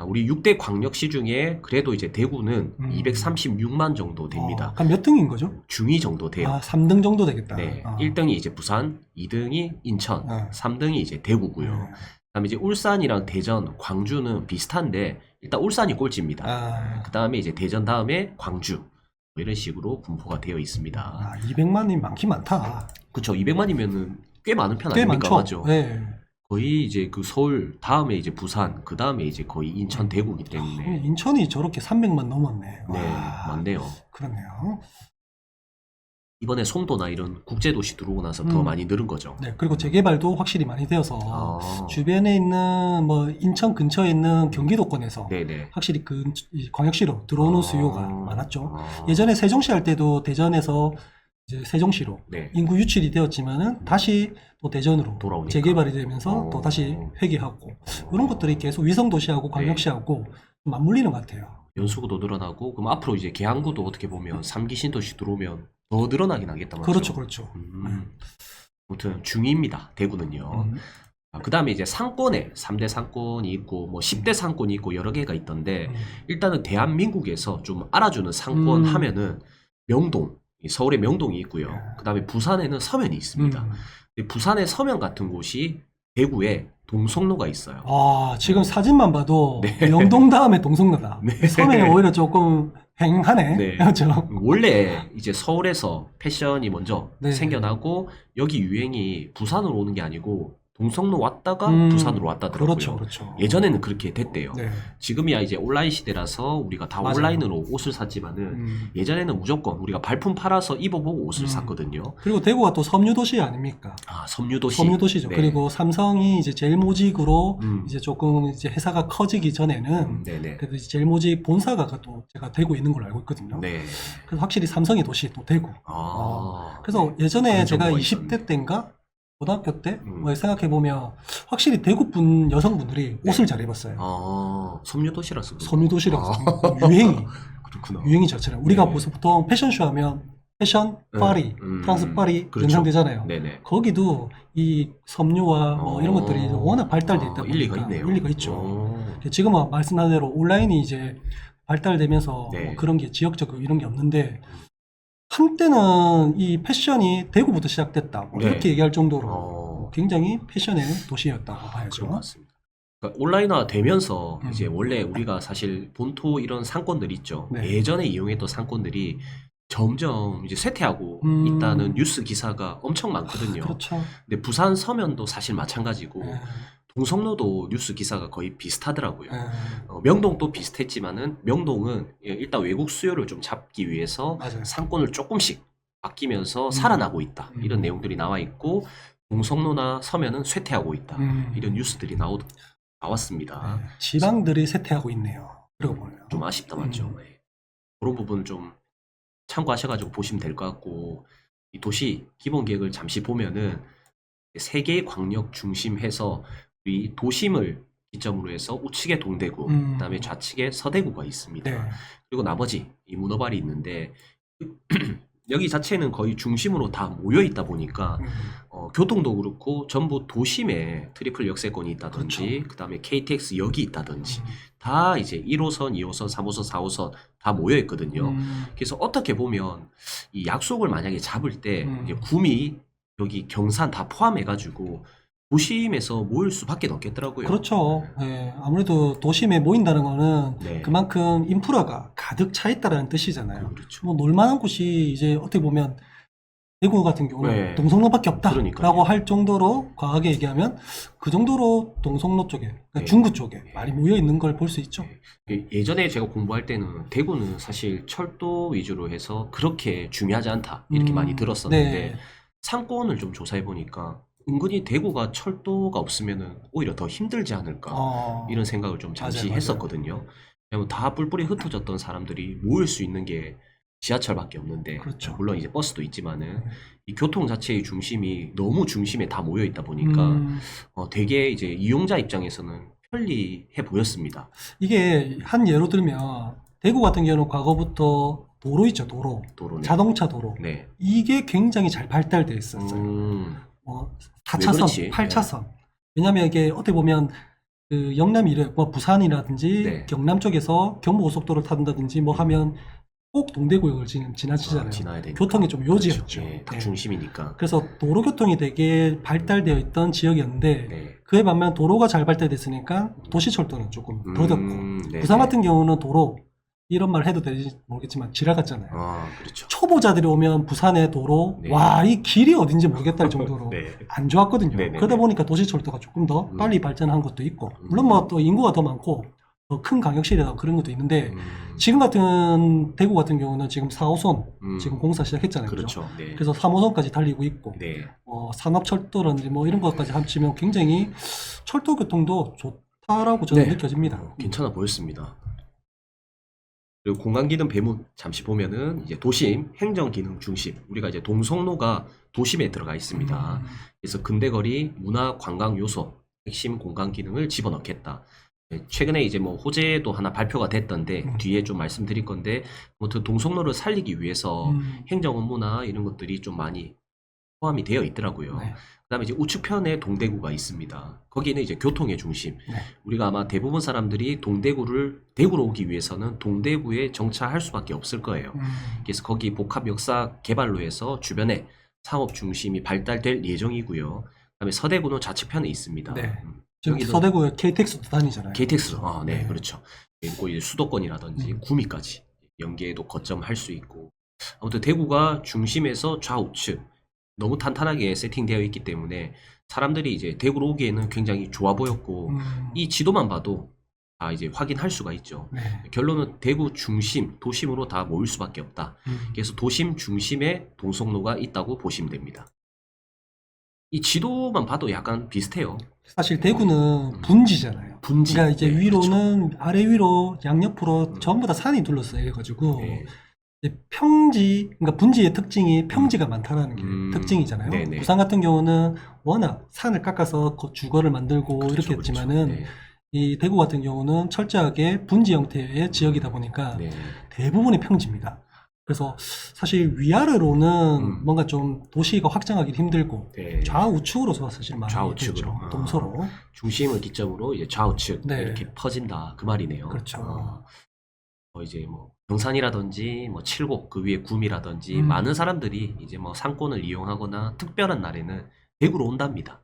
아, 우리 6대 광역시 중에 그래도 이제 대구는 음. 236만 정도 됩니다. 어, 그럼 몇 등인 거죠? 중위 정도 돼요. 아, 3등 정도 되겠다. 네. 아. 1등이 이제 부산, 2등이 인천, 네. 3등이 이제 대구고요. 네. 그다음에 이제 울산이랑 대전, 광주는 비슷한데 일단 울산이 꼴찌입니다. 아, 그다음에 이제 대전 다음에 광주 뭐 이런 식으로 분포가 되어 있습니다. 아, 200만이 많긴 많다. 그렇죠. 200만이면은 꽤 많은 편꽤 아닙니까? 많죠. 맞죠? 네. 거의 이제 그 서울 다음에 이제 부산 그 다음에 이제 거의 인천 대구기 아, 때문에 인천이 저렇게 300만 넘었네. 네 와, 많네요. 그러네요. 이번에 송도나 이런 국제 도시 들어오고 나서 더 음. 많이 늘은 거죠. 네, 그리고 재개발도 확실히 많이 되어서 아, 주변에 있는 뭐 인천 근처에 있는 경기도권에서 네네. 확실히 그이 광역시로 들어오는 아. 수요가 많았죠. 아, 예전에 세종시 할 때도 대전에서 이제 세종시로 네. 인구 유출이 되었지만은 다시 또 대전으로 돌아오니까. 재개발이 되면서 어. 또 다시 회귀하고 이런 것들이 계속 위성 도시하고 광역시하고 네. 맞물리는 것 같아요. 연수구도 늘어나고 그럼 앞으로 이제 계양구도 어떻게 보면 3기 신도시 들어오면 더 늘어나긴 하겠다 맞죠? 그렇죠, 그렇죠. 음, 아무튼 중위입니다. 대구는요. 음. 그 다음에 이제 상권에 3대 상권이 있고 뭐 10대 상권이 있고 여러 개가 있던데 음. 일단은 대한민국에서 좀 알아주는 상권 음. 하면은 명동, 이 서울에 명동이 있고요. 네. 그 다음에 부산에는 서면이 있습니다. 음. 부산의 서면 같은 곳이 대구에 동성로가 있어요. 아, 지금 사진만 봐도 네. 명동 다음에 동성로다. 네. 서면이 오히려 조금 횡하네. 네. 그렇죠. 원래 이제 서울에서 패션이 먼저 네. 생겨나고 여기 유행이 부산으로 오는 게 아니고 동성로 왔다가 음, 부산으로 왔다더라고요. 그렇죠, 그렇죠. 예전에는 그렇게 됐대요. 네. 지금이야 이제 온라인 시대라서 우리가 다 맞아요. 온라인으로 옷을 샀지만은 음. 예전에는 무조건 우리가 발품 팔아서 입어보고 옷을 음. 샀거든요. 그리고 대구가 또 섬유 도시 아닙니까? 아 섬유도시. 섬유 도시죠. 네. 그리고 삼성이 이제 제일 모직으로 음. 이제 조금 이제 회사가 커지기 전에는 음, 네네. 그래도 이제 제일 모직 본사가 또 제가 대구에 있는 걸로 알고 있거든요. 네. 그래서 확실히 삼성의 도시 또 대구. 아. 그래서 예전에 그런 제가 정보가 20대 때인가 고등학교 때 음. 뭐 생각해 보면 확실히 대구 분 여성분들이 네. 옷을 잘 입었어요. 아 섬유 도시라서. 그런가? 섬유 도시라고 아. 유행이 그렇구나. 유행이 자체라. 우리가 네. 보통 보통 패션쇼 하면 패션 네. 파리, 음. 프랑스 파리 그렇죠. 연상되잖아요. 네네. 거기도 이 섬유와 뭐 어. 이런 것들이 워낙 발달돼 있다 아, 보니까 일리가 있네요. 일리가 있죠. 어. 지금은 말씀한 대로 온라인이 이제 발달되면서 네. 뭐 그런 게 지역적 이런 게 없는데 한때는 이 패션이 대구부터 시작됐다 뭐 네. 이렇게 얘기할 정도로 어. 굉장히 패션의 도시였다고 그런 것 봐야죠. 같습니다. 그러니까 온라인화 되면서 음. 이제 원래 우리가 사실 본토 이런 상권들 있죠. 네. 예전에 이용했던 상권들이 점점 이제 쇠퇴하고 음. 있다는 뉴스 기사가 엄청 많거든요. 그렇죠. 근데 부산 서면도 사실 마찬가지고 네. 동성로도 뉴스 기사가 거의 비슷하더라고요. 네. 어, 명동도 비슷했지만은 명동은 예, 일단 외국 수요를 좀 잡기 위해서 맞아요. 상권을 조금씩 바뀌면서 음. 살아나고 있다. 음. 이런 내용들이 나와 있고 동성로나 서면은 쇠퇴하고 있다. 음. 이런 뉴스들이 나오, 나왔습니다. 네. 지방들이 쇠퇴하고 있네요. 그러고 보면. 좀 아쉽다 맞죠? 음. 예. 그런 부분 좀 참고하셔가지고 보시면 될 것 같고 이 도시 기본 계획을 잠시 보면은 세 개의 광역 중심해서 우리 도심을 기점으로 해서 우측에 동대구, 음. 그다음에 좌측에 서대구가 있습니다. 네. 그리고 나머지 이 문어발이 있는데 여기 자체는 거의 중심으로 다 모여 있다 보니까 음. 어, 교통도 그렇고 전부 도심에 트리플 역세권이 있다든지 그렇죠. 그다음에 KTX 역이 있다든지 음. 다 이제 1호선, 2호선, 3호선, 4호선 다 모여 있거든요. 음. 그래서 어떻게 보면 이 약속을 만약에 잡을 때 음. 구미 여기 경산 다 포함해 가지고 도심에서 모일 수밖에 없겠더라고요. 그렇죠. 네. 아무래도 도심에 모인다는 거는 네. 그만큼 인프라가 가득 차 있다라는 뜻이잖아요. 그렇죠. 뭐 놀만한 곳이 이제 어떻게 보면 대구 같은 경우는 네. 동성로밖에 없다라고 그러니까요. 할 정도로 과하게 얘기하면 그 정도로 동성로 쪽에 그러니까 네. 중구 쪽에 네. 많이 모여 있는 걸 볼 수 있죠. 예, 예전에 제가 공부할 때는 대구는 사실 철도 위주로 해서 그렇게 중요하지 않다 이렇게 음, 많이 들었었는데 네. 상권을 좀 조사해 보니까 은근히 대구가 철도가 없으면은 오히려 더 힘들지 않을까 어, 이런 생각을 좀 잠시 맞아요, 맞아요. 했었거든요. 왜냐면 다 뿔뿔이 흩어졌던 사람들이 모일 수 있는 게 지하철밖에 없는데 그렇죠. 물론 이제 버스도 있지만은 네. 이 교통 자체의 중심이 너무 중심에 다 모여 있다 보니까 음, 어, 되게 이제 이용자 입장에서는 편리해 보였습니다. 이게 한 예로 들면 대구 같은 경우는 과거부터 도로 있죠, 도로. 도로는 자동차 도로. 네. 이게 굉장히 잘 발달돼 있었어요. 음, 뭐왜 그렇지? 4차선, 8차선. 왜냐면 이게 어떻게 보면 그 영남 이래 뭐 부산이라든지 네. 경남 쪽에서 경부고속도로를 탄다든지 뭐 하면 꼭 동대구역을 지금 지나치잖아요. 아, 지나야 되니까. 교통이 좀 요지였죠. 그렇죠. 예, 딱 네. 중심이니까. 그래서 도로 교통이 되게 발달되어 있던 지역이었는데 네. 그에 반면 도로가 잘 발달됐으니까 도시 철도는 조금 더뎠고 음, 네, 부산 네. 같은 경우는 도로 이런 말 해도 되는지 모르겠지만 지랄 같잖아요. 아, 그렇죠. 초보자들이 오면 부산의 도로 네. 와 이 길이 어딘지 모르겠다 할 정도로 네. 안 좋았거든요. 네, 네, 그러다 네. 보니까 도시철도가 조금 더 음. 빨리 발전한 것도 있고 음. 물론 뭐 또 인구가 더 많고 더 큰 강역시라고 그런 것도 있는데 음, 지금 같은 대구 같은 경우는 지금 4호선 음, 지금 공사 시작했잖아요. 그죠? 그렇죠. 네. 그래서 3호선까지 달리고 있고 네. 어, 산업철도라든지 뭐 이런 것까지 합치면 굉장히 철도 교통도 좋다라고 저는 네. 느껴집니다. 어, 괜찮아 보였습니다. 그리고 공간기능 배분 잠시 보면은 이제 도심 행정기능 중심 우리가 이제 동성로가 도심에 들어가 있습니다. 음, 그래서 근대거리 문화 관광 요소 핵심 공간 기능을 집어넣겠다. 네, 최근에 이제 뭐 호재도 하나 발표가 됐던데 음. 뒤에 좀 말씀드릴 건데 아무튼 동성로를 살리기 위해서 음, 행정 업무나 이런 것들이 좀 많이 포함이 되어 있더라고요. 네. 그다음에 이제 우측편에 동대구가 있습니다. 거기는 이제 교통의 중심. 네. 우리가 아마 대부분 사람들이 동대구를 대구로 오기 위해서는 동대구에 정차할 수밖에 없을 거예요. 음, 그래서 거기 복합 역사 개발로 해서 주변에 사업 중심이 발달될 예정이고요. 그다음에 서대구는 좌측편에 있습니다. 네. 음, 지금 서대구에 KTX도 다니잖아요. KTX, 아, 네, 네. 그렇죠. 그리고 이제 수도권이라든지 음. 구미까지 연계에도 거점할 수 있고 아무튼 대구가 중심에서 좌우측 너무 탄탄하게 세팅되어 있기 때문에 사람들이 이제 대구로 오기에는 굉장히 좋아 보였고 음, 이 지도만 봐도 다 이제 확인할 수가 있죠. 네. 결론은 대구 중심, 도심으로 다 모일 수밖에 없다. 음, 그래서 도심 중심에 동성로가 있다고 보시면 됩니다. 이 지도만 봐도 약간 비슷해요. 사실 대구는 음. 분지잖아요. 분지. 그러니까 이제 네, 위로는 아래 위로 양옆으로 음. 전부 다 산이 둘러싸여 가지고 네. 평지, 그러니까 분지의 특징이 평지가 많다라는 게 음. 특징이잖아요. 네네. 부산 같은 경우는 워낙 산을 깎아서 거- 주거를 만들고 그렇죠, 이렇게 그렇죠. 했지만은 네. 이 대구 같은 경우는 철저하게 분지 형태의 지역이다 보니까 네. 대부분이 평지입니다. 그래서 사실 위아래로는 음. 뭔가 좀 도시가 확장하기 힘들고 네. 좌우측으로 사실 많이 좌우측으로. 됐죠. 아. 동서로. 중심을 기점으로 이제 좌우측 네. 이렇게 퍼진다 그 말이네요. 그렇죠. 어, 뭐 이제 뭐 경산이라든지 뭐 칠곡 그 위에 구미라든지 음. 많은 사람들이 이제 뭐 상권을 이용하거나 특별한 날에는 대구로 온답니다.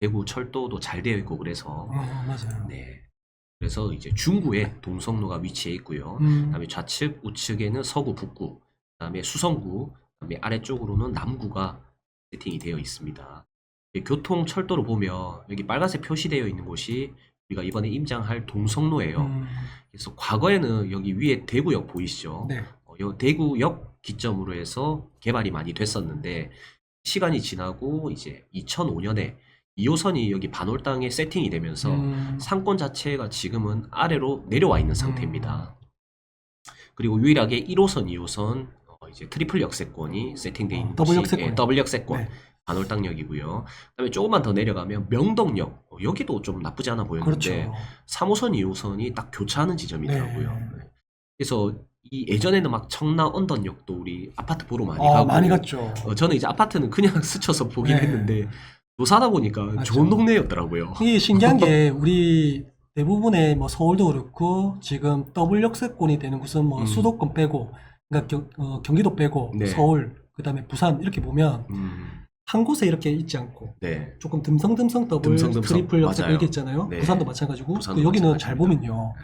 대구 철도도 잘 되어 있고 그래서 어, 맞아요. 네. 그래서 이제 중구에 동성로가 위치해 있고요. 음, 그다음에 좌측, 우측에는 서구, 북구, 그다음에 수성구, 그다음에 아래쪽으로는 남구가 세팅이 되어 있습니다. 이 교통 철도로 보면 여기 빨간색 표시되어 있는 곳이 우리가 이번에 임장할 동성로예요. 음, 그래서 과거에는 여기 위에 대구역 보이시죠? 네. 어, 요 대구역 기점으로 해서 개발이 많이 됐었는데 시간이 지나고 이제 2005년에 2호선이 여기 반월당에 세팅이 되면서 음, 상권 자체가 지금은 아래로 내려와 있는 상태입니다. 그리고 유일하게 1호선, 2호선 어, 이제 트리플 역세권이 세팅되어 있는 어, 더블 역세권. 예, 더블 역세권 네. 반월당역이고요. 그다음에 조금만 더 내려가면 명덕역 어, 여기도 좀 나쁘지 않아 보였는데 그렇죠. 3호선, 2호선이 딱 교차하는 지점이더라고요. 네. 네. 그래서 이 예전에는 막 청라 언덕역도 우리 아파트 보러 많이 아, 가고 많이 갔죠. 어, 저는 이제 아파트는 그냥 스쳐서 보긴 네. 했는데 조사다 보니까 맞죠. 좋은 동네였더라고요. 이게 신기한 게 우리 대부분의 뭐 서울도 그렇고 지금 더블 역세권이 되는 곳은 뭐 음. 수도권 빼고 그러니까 경, 어, 경기도 빼고 네. 서울 그다음에 부산 이렇게 보면 음, 한 곳에 이렇게 있지 않고 네. 조금 듬성듬성 더블 듬성듬성. 트리플 역세권 맞아요. 이렇게 있잖아요. 네. 부산도 마찬가지고 부산도 또 여기는 마찬가지입니다. 잘 보면요.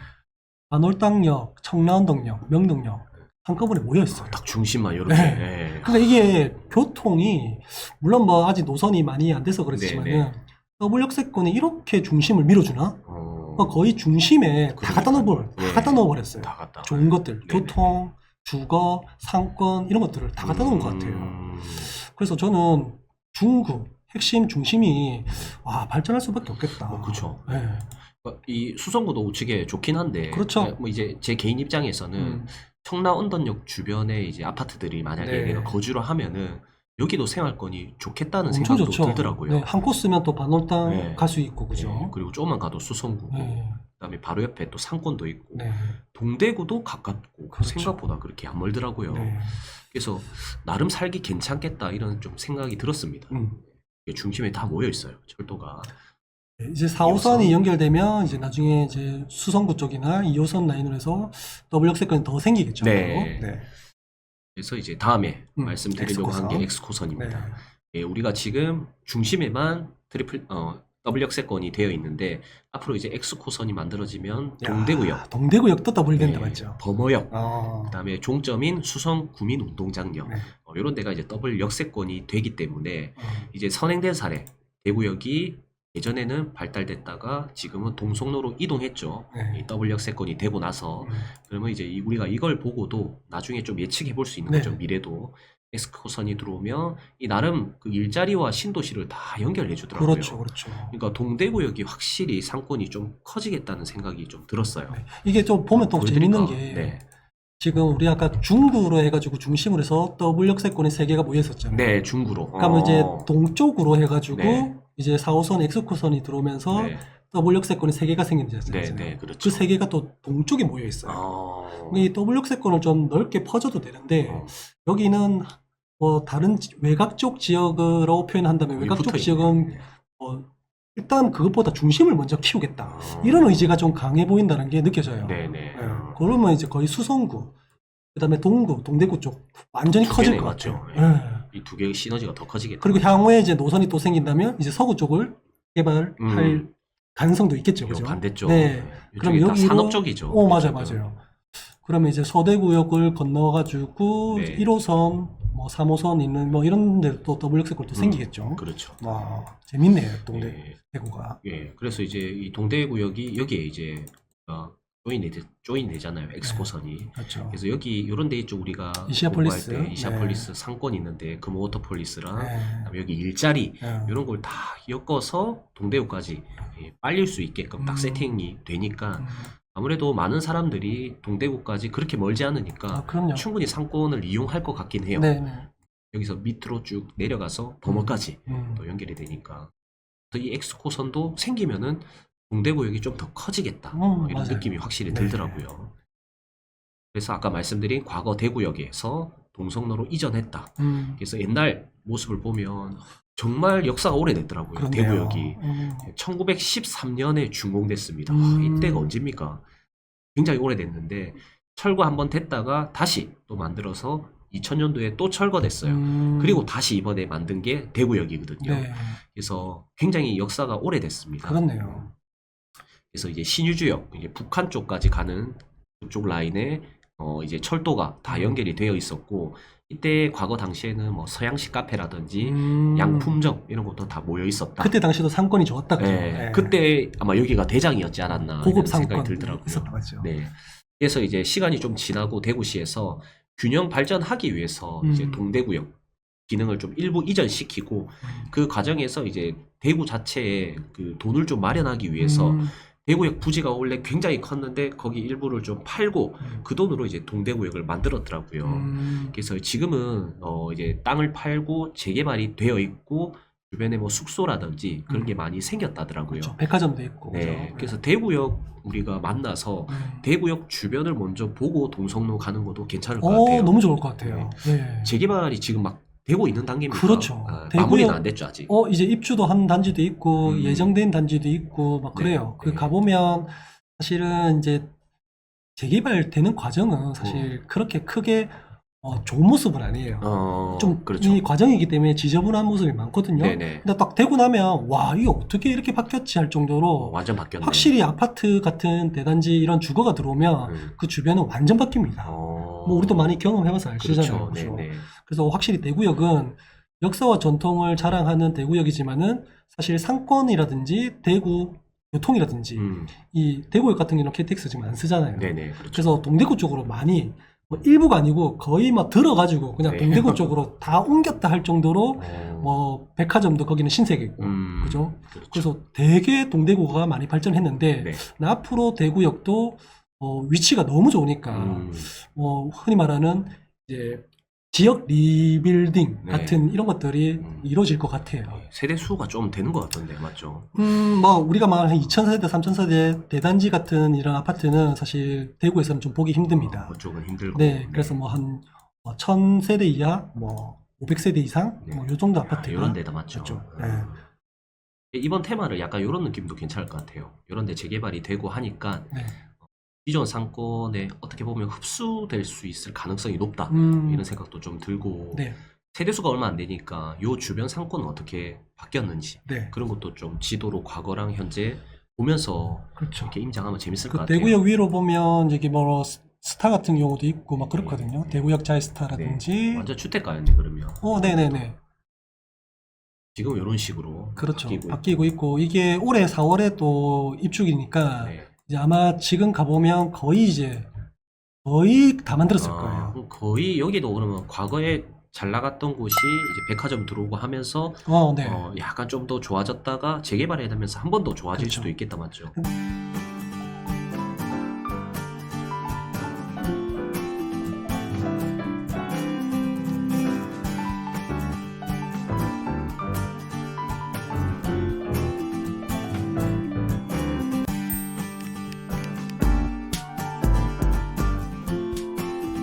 반월당역, 청라운동역, 명동역 한꺼번에 모여 있어요. 딱 중심만 이렇게. 네. 네. 그러니까 이게 교통이 물론 뭐 아직 노선이 많이 안 돼서 그렇지만은 네, 더블 역세권이 이렇게 중심을 밀어주나? 어, 그러니까 거의 중심에 다. 갖다 넣어버려, 다 네. 갖다 넣어버렸어요. 다 갔다. 좋은 것들, 네네. 교통, 주거, 상권 이런 것들을 다 갖다 놓은 것 같아요. 음, 그래서 저는 중구 핵심 중심이 와 발전할 수밖에 없겠다. 어, 그쵸. 네. 어, 이 수성구도 우측에 좋긴 한데. 그렇죠. 뭐 이제 제 개인 입장에서는 음, 청라 언덕역 주변에 이제 아파트들이 만약에 네. 내가 거주를 하면은 여기도 생활권이 좋겠다는 엄청 생각도 좋죠. 들더라고요. 네, 한 코스면 또 반월당 네. 갈 수 있고 그죠. 네, 그리고 조금만 가도 수성구고, 네, 그다음에 바로 옆에 또 상권도 있고, 네, 동대구도 가깝고 그렇죠. 생각보다 그렇게 안 멀더라고요. 네. 그래서 나름 살기 괜찮겠다 이런 좀 생각이 들었습니다. 음. 중심에 다 모여 있어요. 철도가. 이제 4호선이 2호선. 연결되면 이제 나중에 이제 수성구 쪽이나 2호선 라인으로 해서 더블 역세권이 더 생기겠죠. 네. 네. 그래서 이제 다음에 음, 말씀드리려고 한 게 엑스코선. 엑스코선입니다. 네. 예, 우리가 지금 중심에만 트리플 어 더블 역세권이 되어 있는데 앞으로 이제 엑스코선이 만들어지면 야, 동대구역, 동대구역도 더블 된다 예, 맞죠? 범어역, 어. 그다음에 종점인 수성 구민운동장역 네. 어, 이런 데가 이제 더블 역세권이 되기 때문에 어. 이제 선행된 사례 대구역이 예전에는 발달됐다가 지금은 동성로로 이동했죠. 네. 이 더블 역세권이 되고 나서 음. 그러면 이제 이- 우리가 이걸 보고도 나중에 좀 예측해 볼 수 있는 네. 거죠. 미래도 엑스코선이 들어오면 이 나름 그 일자리와 신도시를 다 연결해 주더라고요. 그렇죠, 그렇죠. 그러니까 동대구역이 확실히 상권이 좀 커지겠다는 생각이 좀 들었어요. 네. 이게 좀 보면 또 보여드릴까? 재밌는 게 네. 지금 우리 아까 중구로 해가지고 중심으로 해서 더블 역세권이 세 개가 모여 있었잖아요. 네, 중구로. 그러면 어. 이제 동쪽으로 해가지고 네. 이제 4호선 엑스코선이 들어오면서 네, 더블 역세권이 세 개가 생긴다 네, 했잖아요. 네, 그렇죠. 그세 개가 또 동쪽에 모여 있어요. 어. 이 더블 역세권을 좀 넓게 퍼져도 되는데 어. 여기는 뭐 다른 지- 외곽 쪽 지역으로 표현한다면 여기 외곽 쪽 붙어 있네. 지역은 어, 일단 그것보다 중심을 먼저 키우겠다. 어. 이런 의지가 좀 강해 보인다는 게 느껴져요. 네, 네. 예, 그러면 이제 거의 수성구, 그다음에 동구, 동대구 쪽 완전히 두 커질 개네, 것 같죠. 맞죠? 예. 이 두 개의 시너지가 더 커지겠다. 그리고 향후에 이제 노선이 또 생긴다면 이제 서구 쪽을 개발할 음. 가능성도 있겠죠. 요 그죠? 반대쪽. 네. 그럼 그럼 다 여기로- 산업 쪽이죠. 어, 맞아요, 그쪽은. 맞아요. 그러면 이제 서대구역을 건너가지고 네. 1호선, 뭐 3호선 있는 뭐 이런 데또 더블 역세권 또 음, 생기겠죠. 그렇죠. 와, 재밌네요, 동대, 예. 대구가. 예, 그래서 이제 이 동대 구역이 여기에 이제 어, 조인이 되, 조인 되잖아요. 엑스코선이. 그렇죠. 그래서 여기 이런 데 있죠. 우리가 이시아폴리스. 공부할 때 이시아폴리스 상권 있는데 금호워터폴리스랑 네. 그다음에 여기 일자리 예. 이런 걸 다 엮어서 동대구까지 예, 빨릴 수 있게끔 딱 음. 세팅이 되니까 음. 아무래도 많은 사람들이 동대구까지 그렇게 멀지 않으니까 아. 충분히 상권을 이용할 것 같긴 해요. 네, 네. 여기서 밑으로 쭉 내려가서 범어까지 음. 또 연결이 되니까 이 엑스코선도 생기면은 동대구역이 좀 더 커지겠다 음, 어, 이런 맞아요. 느낌이 확실히 네. 들더라고요. 그래서 아까 말씀드린 과거 대구역에서 동성로로 이전했다. 음. 그래서 옛날 모습을 보면 정말 역사가 오래됐더라고요. 그렇네요. 대구역이 음. 1913년에 준공됐습니다. 음. 이때가 언제입니까? 굉장히 오래됐는데 철거 한번 됐다가 다시 또 만들어서 2000년도에 또 철거됐어요. 음. 그리고 다시 이번에 만든 게 대구역이거든요. 네, 그래서 굉장히 역사가 오래됐습니다. 그렇네요. 그래서 이제 신유주역, 이제 북한 쪽까지 가는 그쪽 라인에 어 이제 철도가 다 음. 연결이 되어 있었고 이때 과거 당시에는 뭐 서양식 카페라든지 음. 양품점 이런 것도 다 모여 있었다. 그때 당시도 상권이 좋았다 그죠? 네, 네. 그때 아마 여기가 대장이었지 않았나 고급 이런 생각이 상권 들더라고요. 있었다 맞죠? 네. 그래서 이제 시간이 좀 지나고 대구시에서 균형 발전하기 위해서 이제 음. 동대구역 기능을 좀 일부 이전시키고 음. 그 과정에서 이제 대구 자체에 그 돈을 좀 마련하기 위해서 음. 대구역 부지가 원래 굉장히 컸는데 거기 일부를 좀 팔고 음. 그 돈으로 이제 동대구역을 만들었더라고요. 음. 그래서 지금은 어 이제 땅을 팔고 재개발이 되어 있고 주변에 뭐 숙소라든지 그런 음. 게 많이 생겼다더라고요. 그렇죠. 백화점도 있고. 네. 그죠? 그래서 대구역 우리가 만나서 음. 대구역 주변을 먼저 보고 동성로 가는 것도 괜찮을 것 어, 같아요. 너무 좋을 것 같아요. 네. 재개발이 지금 막 되고 있는 단계입니다. 그렇죠. 아, 대구역- 마무리는 안 됐죠 아직. 어, 이제 입주도 한 단지도 있고, 음. 예정된 단지도 있고, 막 네, 그래요. 그 네. 가보면, 사실은 이제, 재개발되는 과정은 사실 그렇게 크게, 어, 좋은 모습은 아니에요. 어, 좀, 그렇죠. 이 과정이기 때문에 지저분한 모습이 많거든요. 네네. 근데 딱 되고 나면, 와, 이게 어떻게 이렇게 바뀌었지 할 어, 정도로, 완전 바뀌었네. 확실히 아파트 같은 대단지 이런 주거가 들어오면, 음. 그 주변은 완전 바뀝니다. 어. 뭐, 우리도 많이 경험해봐서 알시잖아요. 그렇죠. 그죠? 네네. 그래서 확실히 대구역은 역사와 전통을 자랑하는 대구역이지만은 사실 상권이라든지 대구 교통이라든지 음. 이 대구역 같은 경우는 KTX 지금 안 쓰잖아요. 네네. 그렇죠. 그래서 동대구 쪽으로 많이 뭐 일부가 아니고 거의 막 들어가지고 그냥 네. 동대구 쪽으로 다 옮겼다 할 정도로 어. 뭐 백화점도 거기는 신세계고 음. 그죠? 그렇죠. 그래서 되게 동대구가 많이 발전했는데 네. 앞으로 대구역도 어, 위치가 너무 좋으니까 음. 뭐 흔히 말하는 이제 지역 리빌딩 네. 같은 이런 것들이 음. 이루어질 것 같아요. 세대 수가 좀 되는 것 같던데 맞죠? 음, 뭐 우리가 말한 2,000세대, 3,000세대 대단지 같은 이런 아파트는 사실 대구에서는 좀 보기 힘듭니다. 그쪽은 힘들고. 네, 그래서 뭐 한 1,000세대 이하, 뭐 500세대 이상, 네. 뭐요 정도 아, 아파트가 이런 데다 맞죠. 맞죠. 네. 음. 이번 테마를 약간 이런 느낌도 괜찮을 것 같아요. 이런 데 재개발이 되고 하니까 네. 기존 상권에 어떻게 보면 흡수될 수 있을 가능성이 높다. 음, 이런 생각도 좀 들고 네, 세대수가 얼마 안 되니까 요 주변 상권은 어떻게 바뀌었는지 네, 그런 것도 좀 지도로 과거랑 현재 보면서 그렇죠. 이렇게 임장하면 재밌을 것그 같아요. 대구역 위로 보면 여기 뭐 스- 스타 같은 경우도 있고 막 그렇거든요. 대구역 자이 스타라든지. 네. 완전 주택가였네 그러면. 어, 네네네. 지금 이런 식으로 그렇죠. 바뀌고 바뀌고 있고 이게 올해 4월에 또 입주기니까 네. 이제 아마 지금 가보면 거의 이제 거의 다 만들었을 아, 거예요. 그럼 거의 여기도 그러면 과거에 잘 나갔던 곳이 이제 백화점 들어오고 하면서 어, 네. 어, 약간 좀 더 좋아졌다가 재개발해야 되면서 한 번 더 좋아질 그렇죠. 수도 있겠다 맞죠?